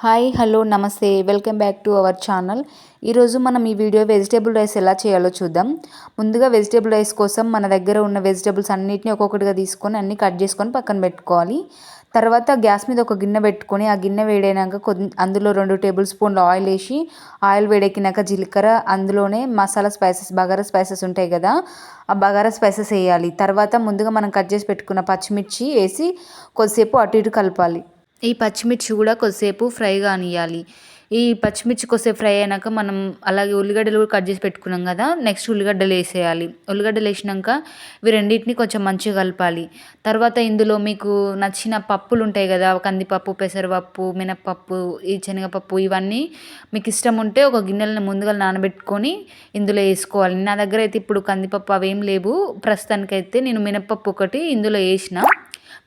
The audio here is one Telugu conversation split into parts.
హాయ్ హలో నమస్తే. Welcome back to our channel. ఈరోజు మనం ఈ వీడియో వెజిటేబుల్ రైస్ ఎలా చేయాలో చూద్దాం. ముందుగా వెజిటేబుల్ రైస్ కోసం మన దగ్గర ఉన్న వెజిటేబుల్స్ అన్నిటిని ఒక్కొక్కటిగా తీసుకొని అన్ని కట్ చేసుకొని పక్కన పెట్టుకోవాలి. తర్వాత గ్యాస్ మీద ఒక గిన్నె పెట్టుకొని ఆ గిన్నె వేడైనాక కొద్ది అందులో రెండు టేబుల్ స్పూన్లు ఆయిల్ వేసి ఆయిల్ వేడెక్కినాక జీలకర్ర అందులోనే మసాలా స్పైసెస్ బగారా స్పైసెస్ ఉంటాయి కదా. ఆ బగారా స్పైసెస్ వేయాలి. తర్వాత ముందుగా మనం కట్ చేసి పెట్టుకున్న పచ్చిమిర్చి వేసి కొద్దిసేపు అటు ఇటు కలపాలి. ఈ పచ్చిమిర్చి కూడా కొద్దిసేపు ఫ్రై కానివ్వాలి ఈ పచ్చిమిర్చి కొద్దిసేపు ఫ్రై అయినాక మనం అలాగే ఉల్లిగడ్డలు కూడా కట్ చేసి పెట్టుకున్నాం కదా నెక్స్ట్ ఉల్లిగడ్డలు వేసేయాలి. ఉల్లిగడ్డలు వేసినాక ఇవి రెండింటిని కొంచెం మంచిగా కలపాలి. తర్వాత ఇందులో మీకు నచ్చిన పప్పులు ఉంటాయి కదా కందిపప్పు పెసరపప్పు మినప్పప్పు ఈ శనగపప్పు ఇవన్నీ మీకు ఇష్టం ఉంటే ఒక గిన్నెలను ముందుగా నానబెట్టుకొని ఇందులో వేసుకోవాలి. నా దగ్గర అయితే ఇప్పుడు కందిపప్పు అవేం లేవు. ప్రస్తుతానికైతే నేను మినప్పప్పు ఒకటి ఇందులో వేసిన.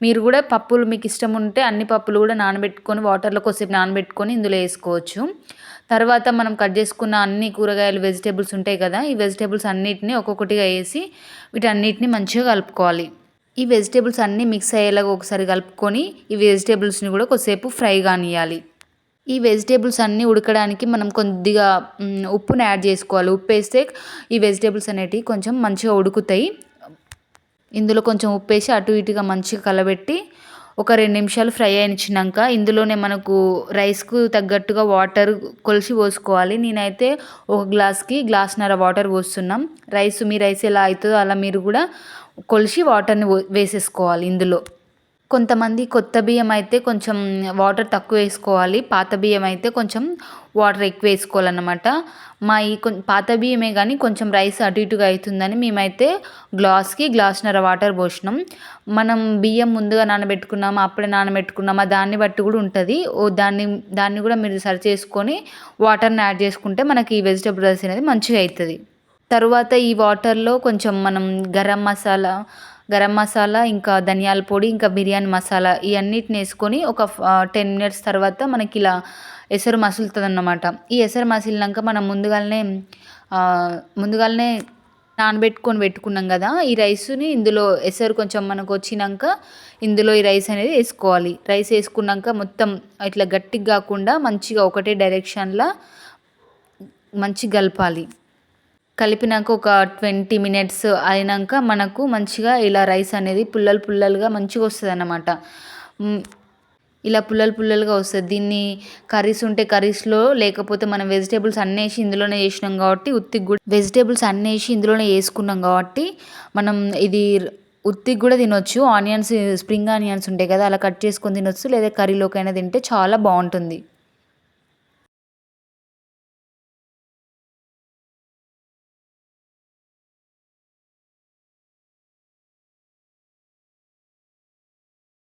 మీరు కూడా పప్పులు మీకు ఇష్టం ఉంటే అన్ని పప్పులు కూడా నానబెట్టుకొని వాటర్లో కొద్దిసేపు నానబెట్టుకొని ఇందులో వేసుకోవచ్చు. తర్వాత మనం కట్ చేసుకున్న అన్ని కూరగాయలు వెజిటేబుల్స్ ఉంటాయి కదా ఈ వెజిటేబుల్స్ అన్నిటిని ఒక్కొక్కటిగా వేసి వీటన్నిటిని మంచిగా కలుపుకోవాలి. ఈ వెజిటేబుల్స్ అన్నీ మిక్స్ అయ్యేలాగా ఒకసారి కలుపుకొని ఈ వెజిటేబుల్స్ని కూడా కొద్దిసేపు ఫ్రై కానియాలి ఈ వెజిటేబుల్స్ అన్నీ ఉడకడానికి మనం కొద్దిగా ఉప్పుని యాడ్ చేసుకోవాలి. ఉప్పు వేస్తే ఈ వెజిటేబుల్స్ అనేటివి కొంచెం మంచిగా ఉడుకుతాయి. ఇందులో కొంచెం ఉప్పు వేసి అటు ఇటుగా మంచిగా కలబెట్టి ఒక రెండు నిమిషాలు ఫ్రై అయినిచ్చినాక ఇందులోనే మనకు రైస్కు తగ్గట్టుగా వాటర్ కొలిసి పోసుకోవాలి. నేనైతే ఒక గ్లాస్కి గ్లాస్న్నర వాటర్ పోస్తున్నాం. రైస్ మీ రైస్ ఎలా అవుతుందో అలా మీరు కూడా కొలిసి వాటర్ని వేసేసుకోవాలి ఇందులో. కొంతమంది కొత్త బియ్యం అయితే కొంచెం వాటర్ తక్కువ వేసుకోవాలి పాత బియ్యం అయితే కొంచెం వాటర్ ఎక్కువ వేసుకోవాలన్నమాట. మా ఈ పాత బియ్యమే కానీ కొంచెం రైస్ అటు ఇటుగా అవుతుందని మేమైతే గ్లాస్కి గ్లాస్నర వాటర్ పోసినాం. మనం బియ్యం ముందుగా నానబెట్టుకున్నామా అప్పుడే నానబెట్టుకున్నామా దాన్ని బట్టి కూడా ఉంటుంది. ఓ దాన్ని దాన్ని కూడా మీరు సరి చేసుకొని వాటర్ని యాడ్ చేసుకుంటే మనకి ఈ వెజిటబుల్ రైస్ అనేది మంచిగా అవుతుంది తరువాత ఈ వాటర్లో కొంచెం మనం గరం మసాలా గరం మసాలా ఇంకా ధనియాల పొడి ఇంకా బిర్యానీ మసాలా ఈ అన్నిటిని వేసుకొని ఒక టెన్ మినిట్స్ తర్వాత మనకి ఇలా ఎసరు మసులుతుంది అన్నమాట ఈ ఎసరు మసిలినాక మనం ముందుగానే ముందుగానే నానబెట్టుకొని పెట్టుకున్నాం కదా ఈ రైస్ని ఇందులో ఎసరు కొంచెం మనకు వచ్చినాక ఇందులో ఈ రైస్ అనేది వేసుకోవాలి. రైస్ వేసుకున్నాక మొత్తం ఇట్లా గట్టిగా కాకుండా మంచిగా ఒకటే డైరెక్షన్లో మంచి కలపాలి కలిపినాక ఒక ట్వంటీ మినిట్స్ అయినాక మనకు మంచిగా ఇలా రైస్ అనేది పుల్లలు పుల్లలుగా మంచిగా వస్తుంది అన్నమాట. ఇలా పుల్లలు పుల్లలుగా వస్తుంది. దీన్ని కర్రీస్ ఉంటే కర్రీస్లో లేకపోతే మనం వెజిటేబుల్స్ అన్నీ వేసి ఇందులోనే చేసినాం కాబట్టి ఉత్తికి కూడా వెజిటేబుల్స్ అన్నీ వేసి ఇందులోనే వేసుకున్నాం కాబట్టి మనం ఇది ఉత్తికి కూడా తినొచ్చు. ఆనియన్స్ స్ప్రింగ్ ఆనియన్స్ ఉంటాయి కదా అలా కట్ చేసుకొని తినొచ్చు. లేదా కర్రీలోకైనా తింటే చాలా బాగుంటుంది.